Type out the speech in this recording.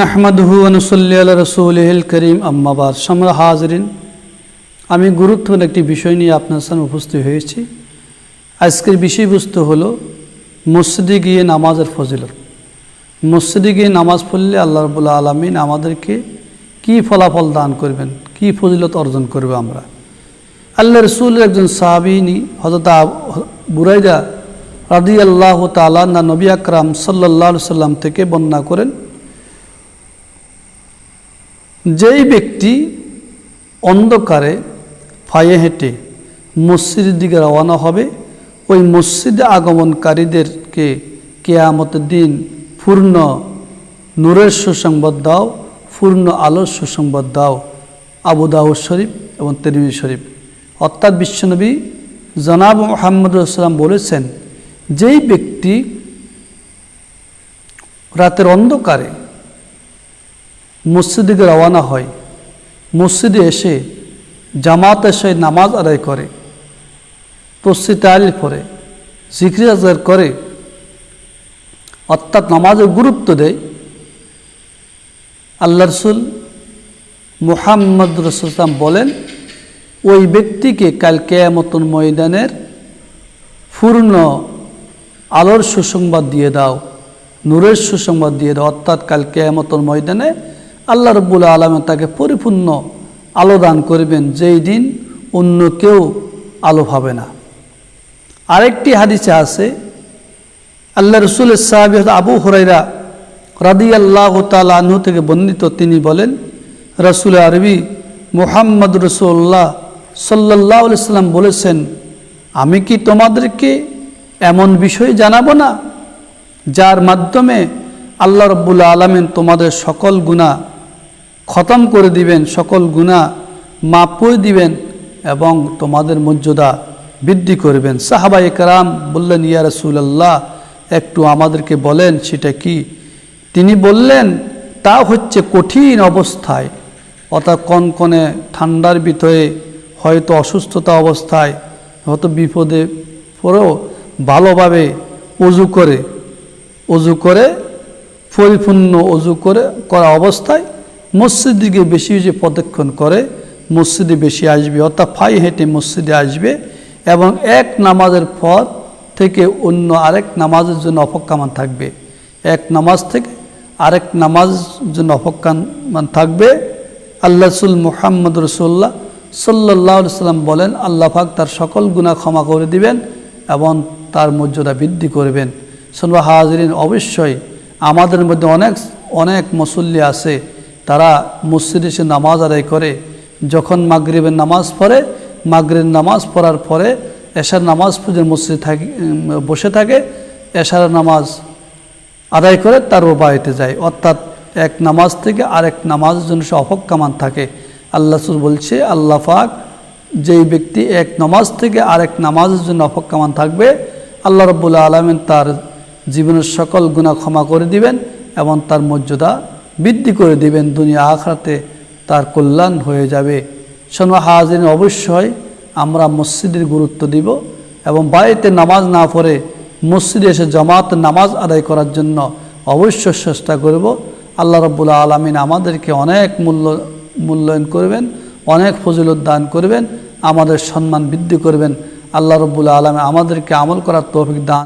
নাহমাদহু আনুসল্লি আল্লাহ রসুলহিল করিম আম্মাবাদ সামরা হাজরিন, আমি গুরুত্বপূর্ণ একটি বিষয় নিয়ে আপনার সামনে উপস্থিত হয়েছি। আজকের বিষয়বস্তু হলো মসজিদে গিয়ে নামাজের ফজিলত। মসজিদে গিয়ে নামাজ পড়লে আল্লাহ রবুল্লা আলমিন আমাদেরকে কি ফলাফল দান করবেন, কি ফজিলত অর্জন করবে আমরা? আল্লাহ রসুলের একজন সাহাবিনী হজরত বুরাইদা রাদি আল্লাহ তালা নবী আকরাম সাল্লাহ সাল্লাম থেকে বর্ণনা করেন যেই ব্যক্তি অন্ধকারে পায়ে হেঁটে মসজিদের দিকে রওনা হবে, ওই মসজিদে আগমনকারীদেরকে কেয়ামতের দিন পূর্ণ নূরের সুসংবাদ দাও, পূর্ণ আলোর সুসংবাদ দাও। আবু দাউদ শরীফ এবং তেরমি শরীফ। অর্থাৎ বিশ্বনবী জনাব মোহাম্মদ সাল্লাম বলেছেন, যেই ব্যক্তি রাতের অন্ধকারে মসজিদে রওয়ানা হয়। মসজিদে এসে জামাত এসে নামাজ আদায় করে তসি তাল পরে জিক্রি আজগার করে, অর্থাৎ নামাজের গুরুত্ব দেয়। আল্লাহ রসুল মুহাম্মদ রসুলাম বলেন, ওই ব্যক্তিকে কাল কেয়ামতন ময়দানের পূর্ণ আলোর সুসংবাদ দিয়ে দাও, নূরের সুসংবাদ দিয়ে দাও, অর্থাৎ কাল কেয়ামতন ময়দানে আল্লাহ রব্বুল আলম তাকে পরিপূর্ণ আলো দান করবেন, যেই দিন অন্য কেউ আলো পাবে না। আরেকটি হাদিসে আছে, আল্লাহ রসুল সাহাবি আবু হরাইরা রাদি আল্লাহ তালু থেকে বর্ণিত, তিনি বলেন, রসুল আরবি মুহাম্মদ রসুল্লাহ সাল্লাহ সাল্লাম বলেছেন, আমি কি তোমাদেরকে এমন বিষয় জানাব না, যার মাধ্যমে আল্লাহ রব্বুল্লা আলমিন তোমাদের সকল গুণা খতম করে দিবেন, সকল গুণা মাপ করে দিবেন এবং তোমাদের মর্যাদা বৃদ্ধি করবেন। সাহাবা একরাম বললেন, ইয়া রসুলাল্লাহ, একটু আমাদেরকে বলেন সেটা কি? তিনি বললেন, তা হচ্ছে কঠিন অবস্থায়, অর্থাৎ কনকনে ঠান্ডার ভিতরে হয়তো অসুস্থতা অবস্থায়, হয়তো বিপদে পরেও ভালোভাবে উজু করে উজু করে পরিপূর্ণ অজু করে, করা অবস্থায় মসজিদ দিকে বেশি বেশি প্রদক্ষণ করে, মসজিদে বেশি আসবে, অর্থাৎ ফাই হেঁটে মসজিদে আসবে এবং এক নামাজের পর থেকে অন্য আরেক নামাজের জন্য অপকামান থাকবে। এক নামাজ থেকে আরেক নামাজ জন্য অপকামান থাকবে। আল্লাহ রসুল মুহাম্মদ রসুল্লাহ সাল্লাহ সাল্লাম বলেন, আল্লাহ পাক তার সকল গুণা ক্ষমা করে দিবেন এবং তার মর্যাদা বৃদ্ধি করবেন। শোনবা হাজরিন, অবশ্যই আমাদের মধ্যে অনেক অনেক মুসল্লি আছে, তারা মসজিদে এসে নামাজ আদায় করে। যখন মাগরিবের নামাজ পড়ে মাগরির নামাজ পড়ার পরে এশার নামাজ পুজোর মসজিদে থাকি বসে থাকে, এশার নামাজ আদায় করে তার বাড়িতে যায়। অর্থাৎ এক নামাজ থেকে আরেক নামাজের জন্য সে অপকামান থাকে। আল্লাহ সুর বলছে, আল্লাহ পাক যেই ব্যক্তি এক নামাজ থেকে আরেক নামাজের জন্য অপকামান থাকবে, আল্লাহ রব্বুল্লা আলমেন তার জীবনের সকল গুণা ক্ষমা করে দিবেন এবং তার মর্যাদা বৃদ্ধি করে দিবেন। দুনিয়া আখড়াতে তার কল্যাণ হয়ে যাবে। শোনো হাজিন অবশ্যই আমরা মসজিদের গুরুত্ব দিব এবং বাড়িতে নামাজ না পড়ে মসজিদে এসে জামাত নামাজ আদায় করার জন্য অবশ্যই চেষ্টা করব। আল্লাহ রব্বুল্লা আলমিন আমাদেরকে অনেক মূল্য, মূল্যায়ন করবেন, অনেক ফজিলত দান করবেন, আমাদের সম্মান বৃদ্ধি করবেন। আল্লাহ রব্বুল্লা আলমী আমাদেরকে আমল করার তৌফিক দান।